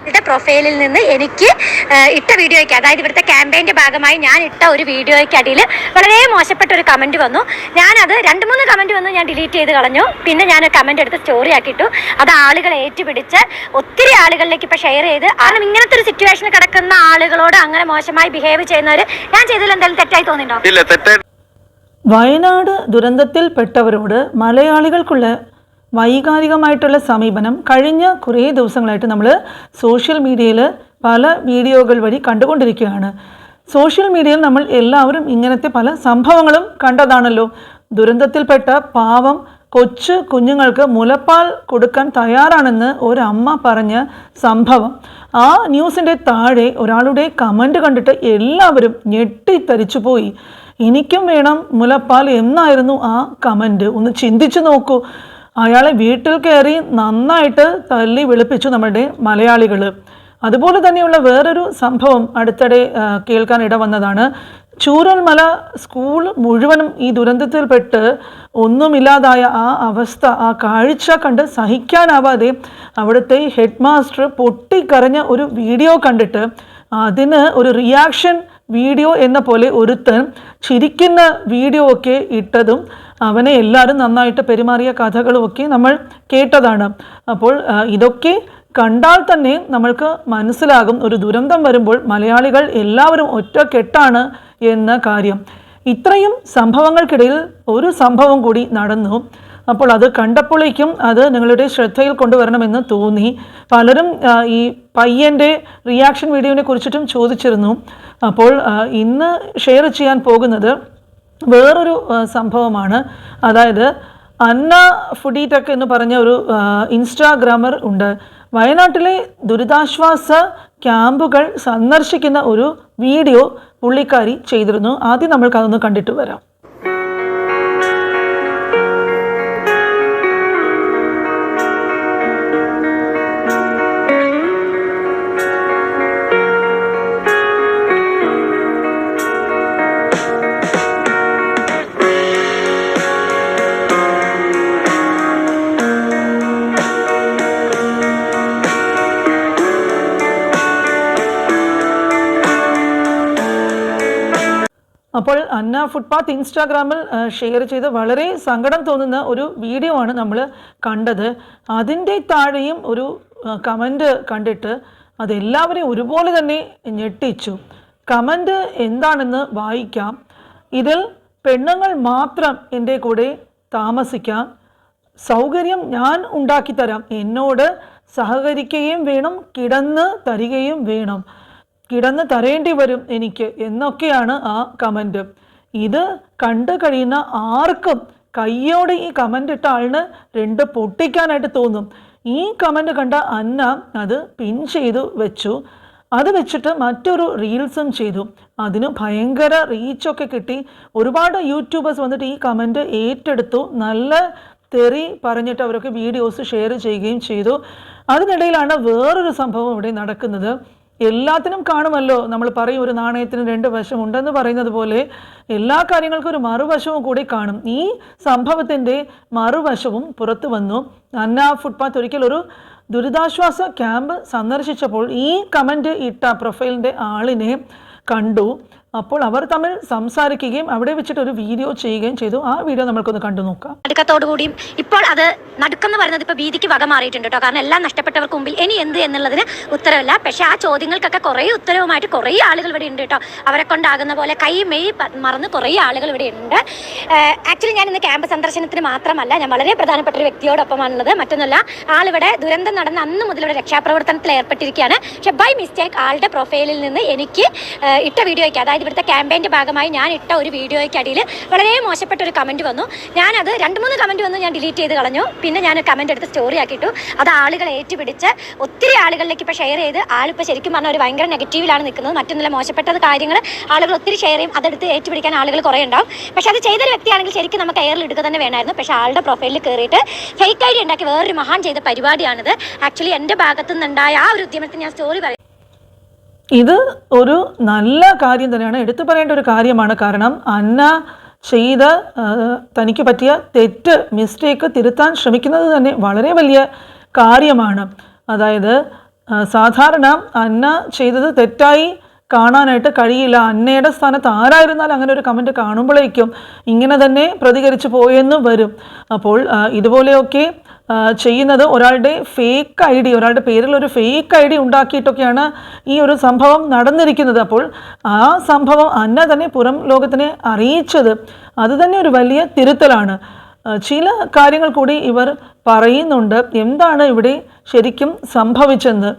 ഇവരുടെ പ്രൊഫൈലിൽ നിന്ന് എനിക്ക് ഇട്ട വീഡിയോയ്ക്ക് അതായത് ഇവിടുത്തെ ക്യാമ്പയിന്റെ ഭാഗമായി ഞാൻ ഇട്ട ഒരു വീഡിയോയ്ക്ക് അടിയിൽ വളരെ മോശപ്പെട്ട ഒരു കമന്റ് വന്നു. ഞാനത് രണ്ട് മൂന്ന് കമന്റ് വന്നു ഞാൻ ഡിലീറ്റ് ചെയ്ത് കളഞ്ഞു. പിന്നെ ഞാൻ ഒരു കമന്റ് എടുത്ത് സ്റ്റോറി ആക്കിയിട്ടു. അത് ആളുകൾ ഏറ്റുപിടിച്ച് ഒത്തിരി ആളുകളിലേക്ക് ഇപ്പോൾ ഷെയർ ചെയ്ത്. കാരണം ഇങ്ങനത്തെ ഒരു സിറ്റുവേഷനിൽ കിടക്കുന്ന ആളുകളോട് അങ്ങനെ മോശമായി ബിഹേവ് ചെയ്യുന്നവർ ഞാൻ ചെയ്തതിൽ എന്തെങ്കിലും തെറ്റായി തോന്നിയിട്ടുണ്ടോ? വയനാട് ദുരന്തത്തിൽപ്പെട്ടവരോട് മലയാളികൾക്കുള്ള വൈകാരികമായിട്ടുള്ള സമീപനം കഴിഞ്ഞ കുറേ ദിവസങ്ങളായിട്ട് നമ്മൾ സോഷ്യൽ മീഡിയയിൽ പല വീഡിയോകൾ വഴി കണ്ടുകൊണ്ടിരിക്കുകയാണ്. സോഷ്യൽ മീഡിയയിൽ നമ്മൾ എല്ലാവരും ഇങ്ങനത്തെ പല സംഭവങ്ങളും കണ്ടതാണല്ലോ. ദുരന്തത്തിൽപ്പെട്ട പാവം കൊച്ചു കുഞ്ഞുങ്ങൾക്ക് മുലപ്പാൽ കൊടുക്കാൻ തയ്യാറാണെന്ന് ഒരമ്മ പറഞ്ഞ സംഭവം. ആ ന്യൂസിന്റെ താഴെ ഒരാളുടെ കമന്റ് കണ്ടിട്ട് എല്ലാവരും ഞെട്ടിത്തരിച്ചു പോയി. എനിക്കും വേണം മുലപ്പാൽ എന്നായിരുന്നു ആ കമന്റ് ഒന്ന് ചിന്തിച്ചു നോക്കൂ. അയാളെ വീട്ടിൽ കയറി നന്നായിട്ട് തല്ലി വിളിപ്പിച്ചു നമ്മുടെ മലയാളികൾ അതുപോലെ തന്നെയുള്ള വേറൊരു സംഭവം അടുത്തിടെ കേൾക്കാൻ ഇടവന്നതാണ്. ചൂരൽമല സ്കൂൾ മുഴുവനും ഈ ദുരന്തത്തിൽപ്പെട്ട് ഒന്നുമില്ലാതായ ആ അവസ്ഥ ആ കാഴ്ച കണ്ട് സഹിക്കാനാവാതെ അവിടുത്തെ ഹെഡ് മാസ്റ്റർ പൊട്ടിക്കരഞ്ഞ ഒരു വീഡിയോ കണ്ടിട്ട് അതിന് ഒരു റിയാക്ഷൻ വീഡിയോ എന്ന പോലെ ഒരുത്തൻ ചിരിക്കുന്ന വീഡിയോ ഒക്കെ ഇട്ടതും അവനെ എല്ലാവരും നന്നായിട്ട് പെരുമാറിയ കഥകളും ഒക്കെ നമ്മൾ കേട്ടതാണ്. അപ്പോൾ ഇതൊക്കെ കണ്ടാൽ തന്നെ നമ്മൾക്ക് മനസ്സിലാകും. ഒരു ദുരന്തം വരുമ്പോൾ മലയാളികൾ എല്ലാവരും ഒറ്റക്കെട്ടാണ് എന്ന കാര്യം. ഇത്രയും സംഭവങ്ങൾക്കിടയിൽ ഒരു സംഭവം കൂടി നടന്നു. അപ്പോൾ അത് കണ്ടപ്പോഴേക്കും അത് നിങ്ങളുടെ ശ്രദ്ധയിൽ കൊണ്ടുവരണമെന്ന് തോന്നി. പലരും ഈ പയ്യന്റെ റിയാക്ഷൻ വീഡിയോനെ കുറിച്ചിട്ടും ചോദിച്ചിരുന്നു. അപ്പോൾ ഇന്ന് ഷെയർ ചെയ്യാൻ പോകുന്നത് വേറൊരു സംഭവമാണ്. അതായത് അന്ന ഫുഡി ഫുഡീടെക് എന്ന് പറഞ്ഞ ഒരു ഇൻസ്റ്റാഗ്രാമർ ഉണ്ട്. വയനാട്ടിലെ ദുരിതാശ്വാസ ക്യാമ്പുകൾ സന്ദർശിക്കുന്ന ഒരു വീഡിയോ പുള്ളിക്കാരി ചെയ്തിരുന്നു. ആദ്യം നമ്മൾക്ക് അതൊന്ന് കണ്ടിട്ട് വരാം. അപ്പോൾ അന്ന ഫുട്പാത്ത് ഇൻസ്റ്റാഗ്രാമിൽ ഷെയർ ചെയ്ത് വളരെ സങ്കടം തോന്നുന്ന ഒരു വീഡിയോ ആണ് നമ്മൾ കണ്ടത്. അതിന്റെ താഴെയും ഒരു കമന്റ് കണ്ടിട്ട് അതെല്ലാവരെയും ഒരുപോലെ തന്നെ ഞെട്ടിച്ചു. കമന്റ് എന്താണെന്ന് വായിക്കാം. ഇതിൽ പെണ്ണുങ്ങൾ മാത്രം എന്റെ കൂടെ താമസിക്കാം. സൗകര്യം ഞാൻ ഉണ്ടാക്കിത്തരാം. എന്നോട് സഹകരിക്കുകയും വേണം കിടന്ന് തരികയും വേണം. കിടന്ന് തരേണ്ടി വരും എനിക്ക് എന്നൊക്കെയാണ് ആ കമന്റ് ഇത് കണ്ടു കഴിയുന്ന ആർക്കും കയ്യോടെ ഈ കമന്റ് ഇട്ട ആളിന് രണ്ട് പൊട്ടിക്കാനായിട്ട് തോന്നും. ഈ കമന്റ് കണ്ട അന്ന അത് പിൻ ചെയ്തു വെച്ചു. അത് വെച്ചിട്ട് മറ്റൊരു റീൽസും ചെയ്തു. അതിന് ഭയങ്കര റീച്ചൊക്കെ കിട്ടി. ഒരുപാട് യൂട്യൂബേഴ്സ് വന്നിട്ട് ഈ കമന്റ് ഏറ്റെടുത്തു. നല്ല തെറി പറഞ്ഞിട്ട് അവരൊക്കെ വീഡിയോസ് ഷെയർ ചെയ്യുകയും ചെയ്തു. അതിനിടയിലാണ് വേറൊരു സംഭവം ഇവിടെ നടക്കുന്നത്. എല്ലാത്തിനും കാണുമല്ലോ. നമ്മൾ പറയും ഒരു നാണയത്തിന് രണ്ട് വശം ഉണ്ടെന്ന് പറയുന്നത് പോലെ എല്ലാ കാര്യങ്ങൾക്കും ഒരു മറുവശവും കൂടി കാണും. ഈ സംഭവത്തിന്റെ മറുവശവും പുറത്തു വന്നു. അന്ന ഫുട്പാത്ത് ഒരിക്കൽ ഒരു ദുരിതാശ്വാസ ക്യാമ്പ് സന്ദർശിച്ചപ്പോൾ ഈ കമന്റ് ഇട്ട പ്രൊഫൈലിന്റെ ആളിനെ കണ്ടു. അപ്പോൾ അവർ തമ്മിൽ സംസാരിക്കുകയും അവിടെ വെച്ചിട്ട് ഒരു വീഡിയോ ചെയ്യുകയും ചെയ്തു. ആ വീഡിയോ നമ്മൾക്കൊന്ന് കണ്ടു നോക്കാം. നടുക്കത്തോടുകൂടിയും ഇപ്പോൾ അത് നടുക്കെന്ന് പറയുന്നത് ഇപ്പോൾ ഭീതിക്ക് വക മാറിയിട്ടുണ്ട് കേട്ടോ. കാരണം എല്ലാം നഷ്ടപ്പെട്ടവർക്ക് മുമ്പിൽ ഇനി എന്ത് എന്നുള്ളതിന് ഉത്തരവില്ല. പക്ഷേ ആ ചോദ്യങ്ങൾക്കൊക്കെ കുറേ ഉത്തരവുമായിട്ട് കുറേ ആളുകൾ ഇവിടെ ഉണ്ട് കേട്ടോ. അവരെ കൊണ്ടാകുന്ന പോലെ കൈ മെയ് മറന്ന് കുറേ ആളുകൾ ഇവിടെ ഉണ്ട്. ആക്ച്വലി ഞാൻ ഇന്ന് ക്യാമ്പ് സന്ദർശനത്തിന് മാത്രമല്ല ഞാൻ വളരെ പ്രധാനപ്പെട്ട ഒരു വ്യക്തിയോടൊപ്പമാണുള്ളത്. മറ്റൊന്നുമല്ല ആളിവിടെ ദുരന്തം നടന്ന അന്ന് മുതൽ ഇവിടെ രക്ഷാപ്രവർത്തനത്തിൽ ഏർപ്പെട്ടിരിക്കുകയാണ്. പക്ഷേ ബൈ മിസ്റ്റേക്ക് ആളുടെ പ്രൊഫൈലിൽ നിന്ന് എനിക്ക് ഇട്ട വീഡിയോയ്ക്ക് അതായത് ഇവിടുത്തെ ക്യാമ്പയിന്റെ ഭാഗമായി ഞാൻ ഇട്ട ഒരു വീഡിയോയ്ക്ക് അടിയിൽ വളരെ മോശപ്പെട്ട ഒരു കമന്റ് വന്നു. ഞാനത് രണ്ട് മൂന്ന് കമന്റ് വന്നു ഞാൻ ഡിലീറ്റ് ചെയ്ത് കളഞ്ഞു. പിന്നെ ഞാൻ കമന്റ് എടുത്ത് സ്റ്റോറി ആക്കിയിട്ടു. അത് ആളുകൾ ഏറ്റുപിടിച്ച് ഒത്തിരി ആളുകളിലേക്ക് ഇപ്പോൾ ഷെയർ ചെയ്ത് ആളിപ്പോൾ ശരിക്കും പറഞ്ഞാൽ ഒരു ഭയങ്കര നെഗറ്റീവിലാണ് നിൽക്കുന്നത്. മറ്റൊന്നുമില്ല മോശപ്പെട്ട കാര്യങ്ങൾ ആളുകൾ ഒത്തിരി ഷെയർ ചെയ്യും. അതെടുത്ത് ഏറ്റുപിടിക്കാൻ ആളുകൾ കുറേ ഉണ്ടാവും. പക്ഷേ അത് ചെയ്തൊരു വ്യക്തിയാണെങ്കിൽ ശരിക്കും നമുക്ക് എയറിൽ ഇടുക തന്നെ വേണമായിരുന്നു. പക്ഷേ ആളുടെ പ്രൊഫൈലിൽ കയറിയിട്ട് ഫേക്ക് ഐ ഡി ഉണ്ടാക്കി വേറൊരു മഹാൻ ചെയ്ത പരിപാടിയാണിത്. ആക്ച്വലി എന്റെ ഭാഗത്തു നിന്നുണ്ടായ ആ ഒരു ഉദ്യമത്തിൽ ഞാൻ സ്റ്റോറി പറയും ഇത് ഒരു നല്ല കാര്യം തന്നെയാണ്. എടുത്തു പറയേണ്ട ഒരു കാര്യമാണ്. കാരണം അന്ന ചെയ്ത തനിക്ക് പറ്റിയ തെറ്റ് മിസ്റ്റേക്ക് തിരുത്താൻ ശ്രമിക്കുന്നത് തന്നെ വളരെ വലിയ കാര്യമാണ്. അതായത് സാധാരണ അന്ന ചെയ്തത് തെറ്റായി കാണാനായിട്ട് കഴിയില്ല. അന്നയുടെ സ്ഥാനത്ത് ആരായിരുന്നാലും അങ്ങനെ ഒരു കമന്റ് കാണുമ്പോഴേക്കും ഇങ്ങനെ തന്നെ പ്രതികരിച്ച് പോയെന്ന് വരും. അപ്പോൾ ഇതുപോലെയൊക്കെ ചെയ്യുന്നത് ഒരാളുടെ ഫേക്ക് ഐ ഡി ഒരാളുടെ പേരിൽ ഒരു ഫേക്ക് ഐ ഡി ഉണ്ടാക്കിയിട്ടൊക്കെയാണ് ഈ ഒരു സംഭവം നടന്നിരിക്കുന്നത്. അപ്പോൾ ആ സംഭവം അന്ന തന്നെ പുറം ലോകത്തിനെ അറിയിച്ചത്. അത് തന്നെ ഒരു വലിയ തിരുത്തലാണ്. ചില കാര്യങ്ങൾ കൂടി ഇവർ പറയുന്നുണ്ട്. എന്താണ് ഇവിടെ ശരിക്കും സംഭവിച്ചെന്ന്?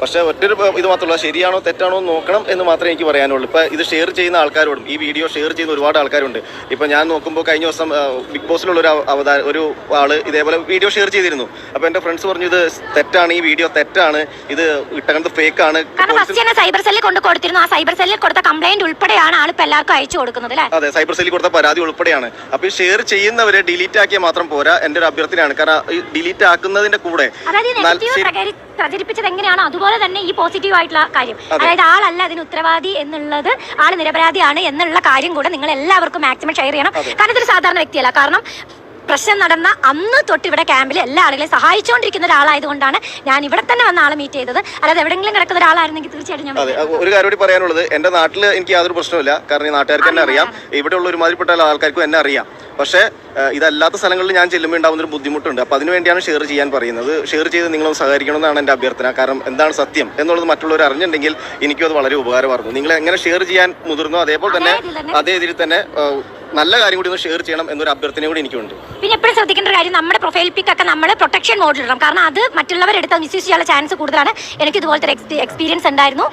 പക്ഷേ ഒറ്റൊരു ഇത് മാത്രമല്ല ശരിയാണോ തെറ്റാണോ എന്ന് നോക്കണം എന്ന് മാത്രമേ എനിക്ക് പറയാനുള്ളൂ. ഇപ്പോൾ ഇത് ഷെയർ ചെയ്യുന്ന ആൾക്കാരോടും ഈ വീഡിയോ ഷെയർ ചെയ്യുന്ന ഒരുപാട് ആൾക്കാരുണ്ട്. ഇപ്പോൾ ഞാൻ നോക്കുമ്പോൾ കഴിഞ്ഞ ദിവസം ബിഗ് ബോസിലുള്ള ഒരു അവതാര ഒരു ആൾ ഇതേപോലെ വീഡിയോ ഷെയർ ചെയ്തിരുന്നു. അപ്പോൾ എന്റെ ഫ്രണ്ട്സ് പറഞ്ഞു ഇത് തെറ്റാണ് ഈ വീഡിയോ തെറ്റാണ്. ഇത് ഇട്ടകത്ത് ഫേക്ക് ആണ്. സൈബർ സെല്ലിൽ കൊണ്ട് കൊടുത്തിരുന്നു. ആ സൈബർ സെല്ലിൽ കൊടുത്ത കംപ്ലൈന്റ് ഉൾപ്പെടെയാണ് ആളിപ്പോ എല്ലാവർക്കും അയച്ചു കൊടുക്കുന്നത് അതെ സൈബർ സെല്ലിൽ കൊടുത്ത പരാതി ഉൾപ്പെടെയാണ്. അപ്പൊ ഈ ഷെയർ ചെയ്യുന്നവരെ ഡിലീറ്റ് ആക്കിയാൽ മാത്രം പോരാ എന്റെ ഒരു അഭ്യർത്ഥനയാണ്. കാരണം ഈ ഡിലീറ്റ് ആക്കുന്നതിന്റെ കൂടെ പ്രചരിപ്പിച്ചത് എങ്ങനെയാണോ അതുപോലെ തന്നെ ഈ പോസിറ്റീവ് ആയിട്ടുള്ള കാര്യം. അതായത് ആളല്ല അതിന് ഉത്തരവാദി എന്നുള്ളത് ആൾ നിരപരാധിയാണ് എന്നുള്ള കാര്യം കൂടെ നിങ്ങൾ എല്ലാവർക്കും മാക്സിമം ഷെയർ ചെയ്യണം. കാരണം ഇതൊരു സാധാരണ വ്യക്തിയല്ല. കാരണം പ്രശ്നം നടന്ന അന്ന് തൊട്ട് ഇവിടെ ക്യാമ്പിൽ എല്ലാ ആളുകളെയും സഹായിച്ചുകൊണ്ടിരിക്കുന്ന ഒരാളായതുകൊണ്ടാണ് ഞാൻ ഇവിടെ തന്നെ വന്ന ആളെ മീറ്റ് ചെയ്തത്. അല്ലാതെ എവിടെയെങ്കിലും കിടക്കുന്ന ഒരാളായിരുന്നെങ്കിൽ തീർച്ചയായിട്ടും ഞാൻ ഒരു കാര്യം കൂടി പറയാനുള്ളത്. എന്റെ നാട്ടിൽ എനിക്ക് യാതൊരു പ്രശ്നമില്ല കാരണം ഈ നാട്ടുകാർക്ക് എന്നെ അറിയാം. ഉള്ള ഒരുമാതിരിപ്പെട്ട ആൾക്കാർക്കും എന്നെ അറിയാം. പക്ഷേ ഇതല്ലാത്ത സ്ഥലങ്ങളിൽ ഞാൻ ചെല്ലുമ്പോൾ ഉണ്ടാകുന്ന ഒരു ബുദ്ധിമുട്ടുണ്ട്. അപ്പോൾ അതിനുവേണ്ടിയാണ് ഷെയർ ചെയ്യാൻ പറയുന്നത്. ഷെയർ ചെയ്ത് നിങ്ങളൊന്ന് സഹകരിക്കണം എന്നാണ് എന്റെ അഭ്യർത്ഥന. കാരണം എന്താണ് സത്യം എന്നുള്ളത് മറ്റുള്ളവർ അറിഞ്ഞിട്ടുണ്ടെങ്കിൽ എനിക്കും അത് വളരെ ഉപകാരമായിരുന്നു നിങ്ങൾ എങ്ങനെ ഷെയർ ചെയ്യാൻ മുതിർന്നോ അതേപോലെ തന്നെ അതേ ഇതിൽ തന്നെ നല്ല കാര്യം കൂടി ഒന്ന് ഷെയർ ചെയ്യണം എന്നൊരു അഭ്യർത്ഥന കൂടി എനിക്കുണ്ട്. പിന്നെ എപ്പോഴും ശ്രദ്ധിക്കേണ്ട ഒരു കാര്യം നമ്മുടെ പ്രൊഫൈൽ പിക്ക് ഒക്കെ നമ്മൾ പ്രൊട്ടക്ഷൻ മോഡിൽ ഇടണം. കാരണം അത് മറ്റുള്ളവരെടുത്ത് മിസ്യൂസ് ചെയ്യാനുള്ള ചാൻസ് കൂടുതലാണ്. എനിക്ക് ഇതുപോലത്തെ എക്സ്പീരിയൻസ് ഉണ്ടായിരുന്നു.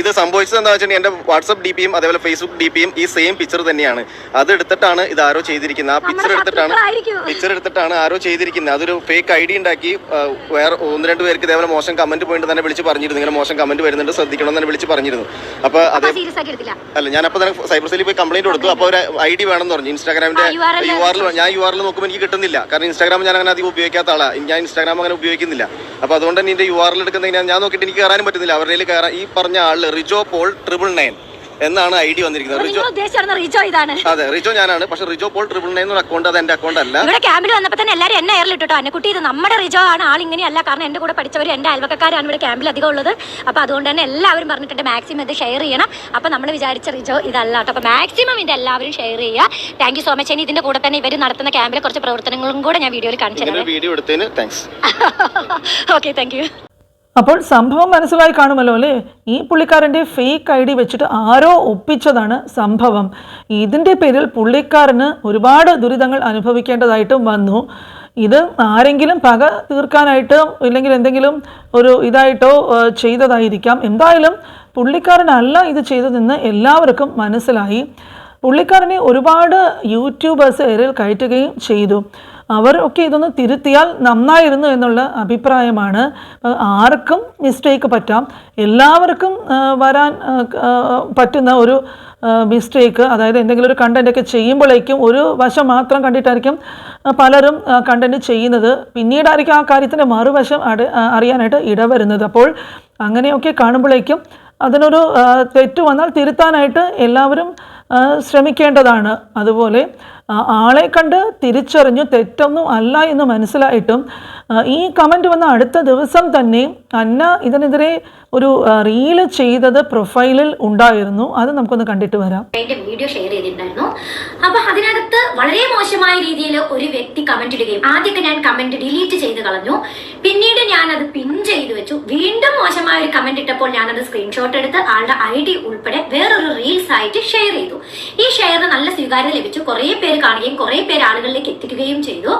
ഇത് സംഭവിച്ചത് എന്താ വെച്ചാൽ എന്റെ വാട്സ്ആപ്പ് ഡി പിയും അതേപോലെ ഫേസ്ബുക്ക് ഡി പിയും ഈ സെയിം പിക്ചർ തന്നെയാണ്. അത് എടുത്തിട്ടാണ് ഇത് ആരോ ചെയ്തിരിക്കുന്നത്. ആ പിക്ചർ എടുത്തിട്ടാണ്. പിക്ചർ എടുത്തിട്ടാണ് ആരോ ചെയ്തിരിക്കുന്നത്. അതൊരു ഫേക്ക് ഐ ഡി ഉണ്ടാക്കി വേറെ ഒന്ന് രണ്ട് പേർക്ക് ഇതേപോലെ മോശം കമന്റ് പോയിട്ട് തന്നെ വിളിച്ച് പറഞ്ഞിരുന്നു. ഇങ്ങനെ മോശം കമന്റ് വരുന്നുണ്ട് ശ്രദ്ധിക്കണം എന്ന് തന്നെ വിളിച്ച് പറഞ്ഞിരുന്നു. അപ്പൊ അതേ അല്ല ഞാൻ അപ്പൊ തന്നെ സൈബർ സെല്ലിൽ പോയി കംപ്ലൈന്റ് കൊടുത്തു. അപ്പൊ ഒരു ഐ ഡി വേണമെന്ന് പറഞ്ഞു. ഇൻസ്റ്റാഗ്രാമിന്റെ യു ആറിൽ ഞാൻ യു ആറിൽ നോക്കുമ്പോൾ എനിക്ക് കിട്ടുന്നില്ല. കാരണം ഇൻസ്റ്റാഗ്രാം ഞാൻ അങ്ങനെ അധികം ഉപയോഗിക്കാത്ത ആളാണ് ഞാൻ ഇൻസ്റ്റാഗ്രാം അങ്ങനെ ഉപയോഗിക്കുന്നില്ല. അപ്പൊ അതുകൊണ്ട് തന്നെ എന്റെ യു ആറിൽ എടുക്കുന്ന ഞാൻ നോക്കിയിട്ട് എനിക്ക് കയറാനും പറ്റുന്നില്ല. അവരുടെ കയറാൻ ഈ പറഞ്ഞ ആൾ റിജോ പോൾ ട്രിപ്പിൾ നയൻ എന്നാണ് ഐ ഡി വന്നിരിക്കുന്നത് റിജോ റിജോ ഇതാണ്. അതെ റിജോ ഞാനാണ്. പക്ഷെ റിജോ പോൾ ട്രിപ്പിൾ നയൻ എന്നൊരു അക്കൗണ്ട് അത് എന്റെ അക്കൗണ്ട് അല്ല. ഇവിടെ ക്യാമ്പിൽ വന്നപ്പോൾ തന്നെ എല്ലാരും എന്നെ എയർലി ഇട്ടോ അന്നക്കുട്ടി ഇത് നമ്മുടെ റിജോ ആണ്. ആൾ ഇങ്ങനെയല്ല. കാരണം എന്റെ കൂടെ പഠിച്ചവർ എന്റെ അയൽവക്കാരാണ് ഇവിടെ ക്യാമ്പിൽ അധികം ഉള്ളത്. അപ്പോൾ അതുകൊണ്ട് തന്നെ എല്ലാവരും പറഞ്ഞിട്ടുണ്ട് മാക്സിമം ഇത് ഷെയർ ചെയ്യണം. അപ്പോൾ നമ്മൾ വിചാരിച്ച റിജോ ഇതല്ല കേട്ടോ. അപ്പോൾ മാക്സിമം ഇത് എല്ലാവരും ഷെയർ ചെയ്യുക. താങ്ക് യു സോ മച്ച് ഇനി ഇതിന്റെ കൂടെ തന്നെ ഇവർ നടത്തുന്ന ക്യാമ്പിലെ കുറച്ച് പ്രവർത്തനങ്ങളും കൂടെ ഞാൻ വീഡിയോയിൽ കാണിച്ചു വീഡിയോ എടുത്തതിന് താങ്ക്സ് ഓക്കെ താങ്ക് യു അപ്പോൾ സംഭവം മനസ്സിലായി കാണുമല്ലോ അല്ലേ? ഈ പുള്ളിക്കാരന്റെ ഫേക്ക് ഐ ഡി വെച്ചിട്ട് ആരോ ഒപ്പിച്ചതാണ് സംഭവം. ഇതിന്റെ പേരിൽ പുള്ളിക്കാരന് ഒരുപാട് ദുരിതങ്ങൾ അനുഭവിക്കേണ്ടതായിട്ടും വന്നു. ഇത് ആരെങ്കിലും പക തീർക്കാനായിട്ട് ഇല്ലെങ്കിൽ എന്തെങ്കിലും ഒരു ഇതായിട്ടോ ചെയ്തതായിരിക്കാം. എന്തായാലും പുള്ളിക്കാരനല്ല ഇത് ചെയ്തതെന്ന് എല്ലാവർക്കും മനസ്സിലായി. പുള്ളിക്കാരനെ ഒരുപാട് യൂട്യൂബേഴ്സ് എറിൽ കയറ്റുകയും ചെയ്തു. അവർ ഒക്കെ ഇതൊന്ന് തിരുത്തിയാൽ നന്നായിരുന്നു എന്നുള്ള അഭിപ്രായമാണ്. ആർക്കും മിസ്റ്റേക്ക് പറ്റാം. എല്ലാവർക്കും വരാൻ പറ്റുന്ന ഒരു മിസ്റ്റേക്ക് അതായത് എന്തെങ്കിലും ഒരു കണ്ടന്റ് ഒക്കെ ചെയ്യുമ്പോഴേക്കും ഒരു വശം മാത്രം കണ്ടിട്ടായിരിക്കും പലരും കണ്ടന്റ് ചെയ്യുന്നത്. പിന്നീടായിരിക്കും ആ കാര്യത്തിന്റെ മറുവശം അറിയാനായിട്ട് ഇടവരുന്നത്. അപ്പോൾ അങ്ങനെയൊക്കെ കാണുമ്പോഴേക്കും അതിനൊരു തെറ്റ് വന്നാൽ തിരുത്താനായിട്ട് എല്ലാവരും ശ്രമിക്കേണ്ടതാണ്. അതുപോലെ ആളെ കണ്ട് തിരിച്ചറിഞ്ഞു തെറ്റൊന്നും അല്ല എന്ന് മനസ്സിലായിട്ടും ഈ കമന്റ് വന്ന അടുത്ത ദിവസം തന്നെ അന്ന ഇതിനെതിരെ ഒരു റീൽ ചെയ്തത് പ്രൊഫൈലിൽ ഉണ്ടായിരുന്നു. അത് നമുക്കൊന്ന് കണ്ടിട്ട് വരാം. എന്റെ വീഡിയോ ഷെയർ ചെയ്തിട്ടുണ്ടായിരുന്നു. അപ്പൊ അതിനകത്ത് വളരെ മോശമായ രീതിയിൽ ഒരു വ്യക്തി കമന്റ് ഇടുകയും ആദ്യമൊക്കെ ഞാൻ കമന്റ് ഡിലീറ്റ് ചെയ്ത് കളഞ്ഞു. പിന്നീട് ഞാൻ അത് പിൻ ചെയ്തു വെച്ചു. വീണ്ടും ഒരു കമന്റ് ഇട്ടപ്പോൾ ഞാനത് സ്ക്രീൻഷോട്ട് എടുത്ത് ആളുടെ ഐ ഡി ഉൾപ്പെടെ വേറൊരു റീൽസ് ആയിട്ട് ഷെയർ ചെയ്തു. ഈ ഷെയറിന് നല്ല സ്വീകാര്യത ലഭിച്ചു. കുറേ പേര് കാണുകയും കുറേ പേര് ആളുകളിലേക്ക് എത്തിക്കുകയും ചെയ്തു.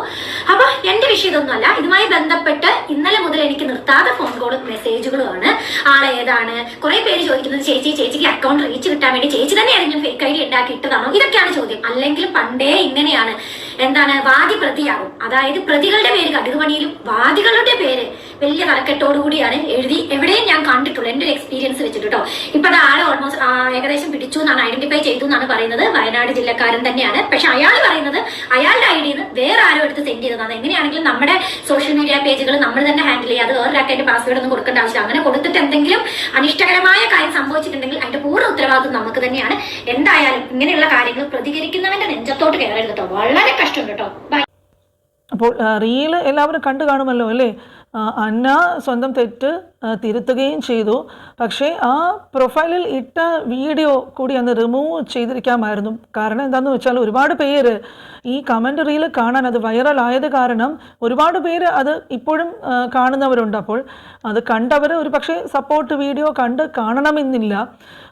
അപ്പോൾ എന്റെ വിഷയം ഇതൊന്നുമല്ല. ഇതുമായി ബന്ധപ്പെട്ട് ഇന്നലെ മുതൽ എനിക്ക് നിർത്താതെ ഫോൺ കോളും മെസ്സേജുകളുമാണ് ആളെ ഏതാണ്? കുറേ പേര് ചോദിക്കുന്നത് ചേച്ചി ചേച്ചിക്ക് അക്കൗണ്ട് റീച്ച് കിട്ടാൻ വേണ്ടി ചേച്ചി തന്നെ ഏതെങ്കിലും ഫേക്ക് ഐ ഡി ഉണ്ടാക്കി ഇട്ടതാണോ ഇതൊക്കെയാണ് ചോദ്യം. അല്ലെങ്കിൽ പണ്ടേ ഇങ്ങനെയാണ്. എന്താണ്? വാദി പ്രതിയാകും അതായത് പ്രതികളുടെ പേര് കടുകുപണിയിലും വാദികളുടെ പേര് വലിയ തലക്കെട്ടോടു കൂടിയാണ് എഴുതി എവിടെയും ഞാൻ കണ്ടിട്ടുള്ളൂ. എന്റെ ഒരു എക്സ്പീരിയൻസ് വെച്ചിട്ട് കേട്ടോ ഇപ്പൊ അത് ആളെ ഓൾമോസ്റ്റ് ഏകദേശം പിടിച്ചു എന്നാണ് ഐഡന്റിഫൈ ചെയ്തു എന്നാണ് പറയുന്നത്. വയനാട് ജില്ലക്കാരൻ തന്നെയാണ്. പക്ഷെ അയാൾ പറയുന്നത് അയാളുടെ ഐ ഡിന്ന് വേറെ ആരും എടുത്ത് സെൻഡ് ചെയ്തതാണ്. എങ്ങനെയാണെങ്കിലും നമ്മുടെ സോഷ്യൽ മീഡിയ പേജുകൾ നമ്മൾ തന്നെ ഹാൻഡിൽ ചെയ്യുക. അത് വേറൊരാൾക്ക് പാസ്വേഡ് ഒന്നും കൊടുക്കേണ്ട ആവശ്യം അങ്ങനെ കൊടുത്തിട്ട് എന്തെങ്കിലും അനിഷ്ടകരമായ കാര്യം സംഭവിച്ചിട്ടുണ്ടെങ്കിൽ അതിന്റെ പൂർണ ഉത്തരവാദിത്വം നമുക്ക് തന്നെയാണ്. എന്തായാലും ഇങ്ങനെയുള്ള കാര്യങ്ങൾ പ്രതികരിക്കുന്നവന്റെ നെഞ്ചത്തോട്ട് കയറരുത് കേട്ടോ. വളരെ കഷ്ടം കേട്ടോ. ബൈ അപ്പോൾ റീൽ എല്ലാവരും കണ്ടു കാണുമല്ലോ അല്ലേ? അന്ന സ്വന്തം തെറ്റ് തിരുത്തുകയും ചെയ്തു. പക്ഷേ ആ പ്രൊഫൈലിൽ ഇട്ട വീഡിയോ കൂടി അന്ന് റിമൂവ് ചെയ്തിരിക്കാമായിരുന്നു. കാരണം എന്താണെന്ന് വെച്ചാൽ ഒരുപാട് പേര് ഈ കമന്ററിയിൽ കാണാൻ അത് വൈറലായത് കാരണം ഒരുപാട് പേര് അത് ഇപ്പോഴും കാണുന്നവരുണ്ട്. അപ്പോൾ അത് കണ്ടവർ ഒരു പക്ഷേ സപ്പോർട്ട് വീഡിയോ കണ്ട് കാണണമെന്നില്ല.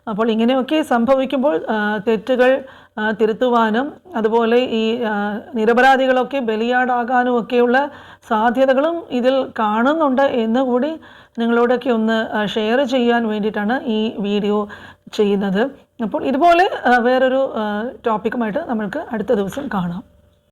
അപ്പോൾ ഇങ്ങനെയൊക്കെ സംഭവിക്കുമ്പോൾ തെറ്റുകൾ തിരുത്തുവാനും അതുപോലെ ഈ നിരപരാധികളൊക്കെ ബലിയാടാകാനും ഒക്കെയുള്ള സാധ്യതകളും ഇതിൽ കാണുന്നുണ്ട് എന്ന് കൂടി നിങ്ങളോടൊക്കെ ഒന്ന് ഷെയർ ചെയ്യാൻ വേണ്ടിയിട്ടാണ് ഈ വീഡിയോ ചെയ്യുന്നത്. അപ്പോൾ ഇതുപോലെ വേറൊരു ടോപ്പിക്കുമായിട്ട് നമ്മൾക്ക് അടുത്ത ദിവസം കാണാം.